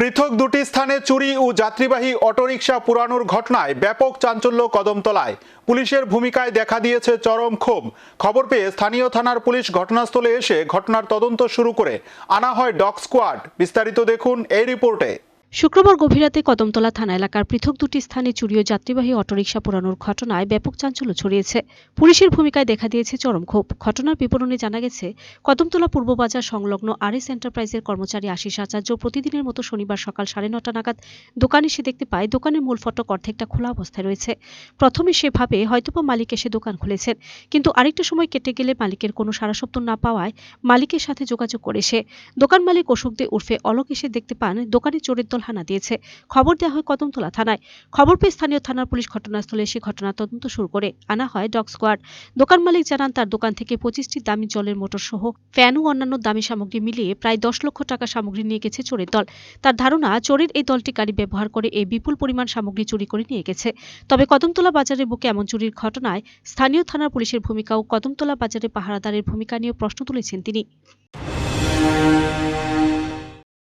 পৃথক দুটি স্থানে চুরি ও যাত্রীবাহী অটোরিকশা পুরানোর ঘটনায় ব্যাপক চাঞ্চল্য কদমতলায়। পুলিশের ভূমিকায় দেখা দিয়েছে চরম ক্ষোভ। খবর পেয়ে স্থানীয় থানার পুলিশ ঘটনাস্থলে এসে ঘটনার তদন্ত শুরু করে। আনা হয় ডগ স্কোয়াড। বিস্তারিত দেখুন এই রিপোর্টে। শুক্রবার গভীর রাতে কদমতলা থানা এলাকার পৃথক দুটি স্থানে চুরি ও যাত্রীবাহী অটোরিকশা পোড়ানোর ঘটনায় ব্যাপক চাঞ্চল্য ছড়িয়েছে। পুলিশের ভূমিকায় দেখা দিয়েছে চরম ক্ষোভ। ঘটনার বিবরণে জানা গেছে, কদমতলা পূর্ববাজার সংলগ্ন আরএস এন্টারপ্রাইজের কর্মচারী আশিস আচার্য প্রতিদিনের মতো শনিবার সকাল সাড়ে নটা নাগাদ দোকানে এসে দেখতে পায়, দোকানের মূল ফটক অর্ধেকটা খোলা অবস্থায় রয়েছে। প্রথমে সে ভাবে হয়তোবা মালিক এসে দোকান খুলেছেন, কিন্তু আরেকটা সময় কেটে গেলে মালিকের কোনো সারাশব্দ না পাওয়ায় মালিকের সাথে যোগাযোগ করে সে। দোকান মালিক অশোক দে উর্ফে অলোক এসে দেখতে পান, দোকানে চোরের দল হানা দিয়েছে। খবর দেওয়া হয় কদমতলা থানায়। খবর পেয়ে স্থানীয় থানার পুলিশ ঘটনাস্থলে এসে ঘটনার তদন্ত শুরু করে। আনা হয় ডগ স্কোয়াড। দোকান মালিক জানান, তার দোকান থেকে পঁচিশটি দামি জলের মোটর সহ ফ্যান ও অন্যান্য দামি সামগ্রী মিলিয়ে প্রায় দশ লক্ষ টাকা সামগ্রী নিয়ে গেছে চোরের দল। তার ধারণা, চোরের এই দলটি গাড়ি ব্যবহার করে এই বিপুল পরিমাণ সামগ্রী চুরি করে নিয়ে গেছে। তবে কদমতলা বাজারের বুকে এমন চুরির ঘটনায় স্থানীয় থানার পুলিশের ভূমিকা ও কদমতলা বাজারে পাহারাদারের ভূমিকা নিয়ে প্রশ্ন তুলেছেন তিনি।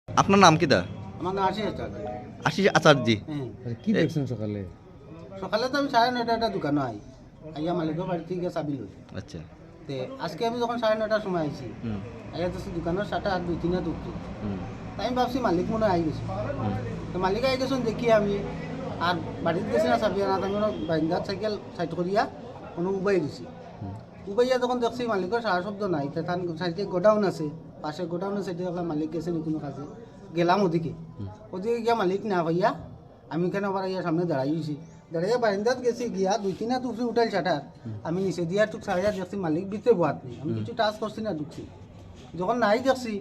আপনার নাম কি দা আমার নাম আশিস আচার্য আশিস আচার্যি কি দেখছেন সকালে? সকালে তো আমি সাড়ে নয়টা একটা দোকানে আই। আইয়া মালিকের বাড়ি থেকে চাবি লই। আচ্ছা। তে আজকে আমি যখন সাড়ে নয়টার সময় আইছি আইয়া তো দোকানের সাটা আর দুই তিনটা ঢুকছি। তাই আমি ভাবছি মালিক মনে হয় আই গেছে। তো মালিক আই গেছেন দেখি আমি আর বাড়িতে গেছি না চাবি আনা আমি বাইন্দার সাইকেল সাইড করিয়া কোনো উবাই দিছি। উবাইয়া যখন দেখছি মালিকের সারা শব্দ নাই তে তার সাইডে গোডাউন আছে পাশে গোডাউনের সাইডে আপনার মালিক গেছে নি কোনো কাজে। গেলাম ওদিকে। ওদিকে গিয়া মালিক না হইয়া আমি কেন আবার ইয়া সামনে দাঁড়াইছি দাঁড়াইয়া বারিন্দাত গেছি, গিয়া দুই তিনা টুকরি উঠাই চাটার। আমি নিচে দিয়া টুক সারিয়া দেখছি মালিক ভিতরে বোয়াত নেই। আমি কিছু টাচ করছি না ঢুকছি। যখন নাই দেখছি,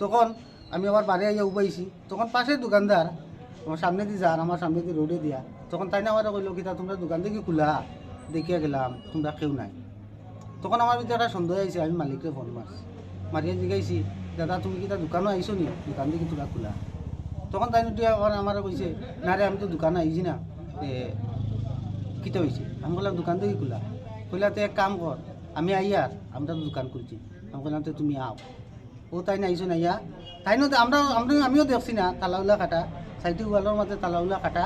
তখন আমি আবার বাড়ি আইয়া উবাইছি তখন পাশের দোকানদার আমার সামনে দিয়ে যান আমার সামনে দিয়ে রোডে দিয়া। তখন তাই না আমার কইলো কিতা তোমরা দোকান থেকে খোলা। দেখিয়া গেলাম, তোমরা কেউ নাই। তখন আমার ভিতরে একটা সন্দেহ আইছে, আমি মালিককে ফোন মারছি। মারিয়া জিগাইছি দাদা, তুমি কিতা দোকানও আইছো নি? দোকান থেকে তোরা খোলা। তখন তাই আবার আমার কইছে না রে আমি তো দোকানে আইছি না। কিতা হয়েছে আমি বললাম দোকান থেকে খোলা। কইলা তো এক কাম কর আমি আইয়ার আমরা তো দোকান খুলছি। আমি বললাম তো তুমি আও ও তাই না আইছো না ইয়া? তাই না আমরা আমরা, আমিও দেখছি না, তালাউলা কাটা সাইডে ওয়ালের মাঝে তালাউলা কাটা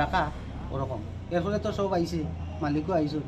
রাখা ওরকম এর ফলে তো সব আইছে মালিকও আইছো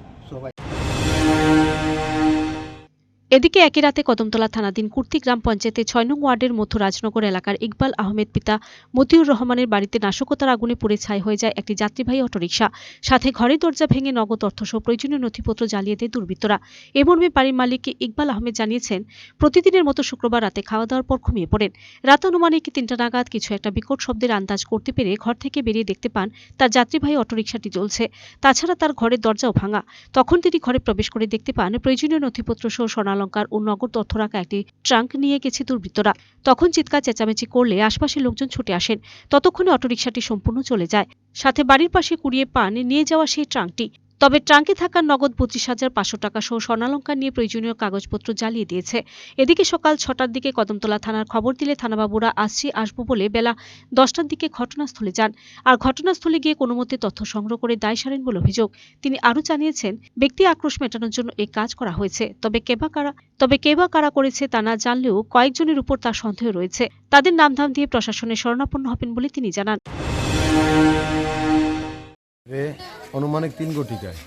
এদিকে একই রাতে কদমতলা থানাধীন কুর্তি গ্রাম পঞ্চায়েতের ছয় নং ওয়ার্ডের মধ্য রাজনগর এলাকার ইকবাল আহমেদ পিতা মতিউর রহমানের বাড়িতে নাশকতার আগুনে পুড়ে ছাই হয়ে যায় একটি যাত্রীবাহী অটোরিকশা। সাথে ঘরের দরজা ভেঙে নগদ অর্থসহ প্রয়োজনীয় নথিপত্র জ্বালিয়ে দেয় দুর্বৃত্তরা। এ মর্মে বাড়ির মালিক ইকবাল আহমেদ জানিয়েছেন, প্রতিদিনের মতো শুক্রবার রাতে খাওয়া দাওয়ার পর ঘুমিয়ে পড়েন। রাত আনুমানিক তিনটা নাগাদ কিছু একটা বিকট শব্দের আন্দাজ করতে পেরে ঘর থেকে বেরিয়ে দেখতে পান তার যাত্রীবাহী অটোরিকশাটি জ্বলছে। তাছাড়া তার ঘরের দরজাও ভাঙা। তখন তিনি ঘরে প্রবেশ করে দেখতে পান প্রয়োজনীয় নথিপত্র সহ স্বর্ণালঙ্কার ও নগদ তথ্য রাখা একটি ট্রাঙ্ক নিয়ে গেছে দুর্বৃত্তরা। তখন চিৎকার চেঁচামেচি করলে আশপাশের লোকজন ছুটে আসেন। ততক্ষণে অটোরিকশাটি সম্পূর্ণ চলে যায়। সাথে বাড়ির পাশে কুড়িয়ে পান নিয়ে যাওয়া সেই ট্রাঙ্কটি। তবে ট্রাঙ্কে থাকা নগদ পঁচিশ হাজার পাঁচশো টাকা সহ স্বর্ণালঙ্কার নিয়ে প্রয়োজনীয় কাগজপত্র জ্বালিয়ে দিয়েছে। এদিকে সকাল ছটার দিকে কদমতলা থানার খবর দিলে থানাবাবুরা আসছি, আসব বলে বেলা দশটার দিকে ঘটনাস্থলে যান। আর ঘটনাস্থলে গিয়ে কোনো মতে তথ্য সংগ্রহ করে দায় সারেন বলে অভিযোগ। তিনি আরও জানিয়েছেন, ব্যক্তি আক্রোশ মেটানোর জন্য এই কাজ করা হয়েছে। তবে কেবা কারা, তবে কেবা কারা করেছে তা না জানলেও কয়েকজনের উপর তার সন্দেহ রয়েছে। তাদের নামধাম দিয়ে প্রশাসনে শরণাপন্ন হবেন বলে তিনি জানান। অনুমানিক তিন কোটিকায়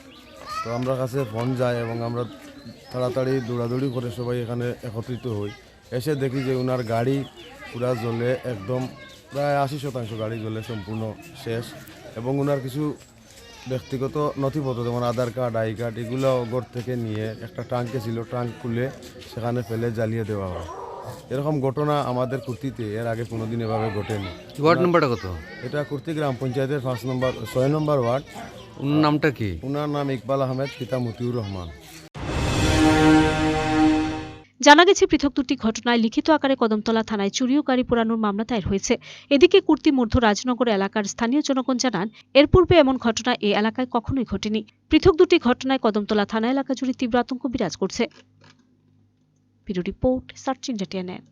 তো আমরা কাছে ফোন যায় এবং আমরা তাড়াতাড়ি দৌড়াদৌড়ি করে সবাই এখানে একত্রিত হই। এসে দেখি যে ওনার গাড়ি পুরা জ্বলে একদম প্রায় আশি শতাংশ গাড়ি জ্বলে সম্পূর্ণ শেষ এবং ওনার কিছু ব্যক্তিগত নথিপত্র যেমন আধার কার্ড, আই কার্ড এগুলো ঘর থেকে নিয়ে একটা ট্রাঙ্কে ছিল, ট্রাঙ্ক খুলে সেখানে ফেলে জ্বালিয়ে দেওয়া হয়। এরকম ঘটনা আমাদের কুর্তিতে এর আগে কোনোদিন এভাবে ঘটেনি। ওয়ার্ড নাম্বারটা কত? এটা কুর্তি গ্রাম পঞ্চায়েতের পাঁচ নম্বর ছয় নম্বর ওয়ার্ড। ওনার নামটা কি? ওনার নাম ইকবাল আহমেদ পিতা মতিউর রহমান। জানা গেছে পৃথক দুটি ঘটনায় লিখিত আকারে কদমতলা থানায় চুরি ও গাড়ি পোড়ানোর মামলা দায়ের হয়েছে। এদিকে কুর্তি মধ্য রাজনগর এলাকার স্থানীয় জনগণ জানান এর পূর্বে এমন ঘটনা এ এলাকায় কখনোই ঘটেনি। পৃথক দুটি ঘটনায় কদমতলা থানা এলাকা জুড়ে তীব্র আতঙ্ক বিরাজ করছে। video report searching.net.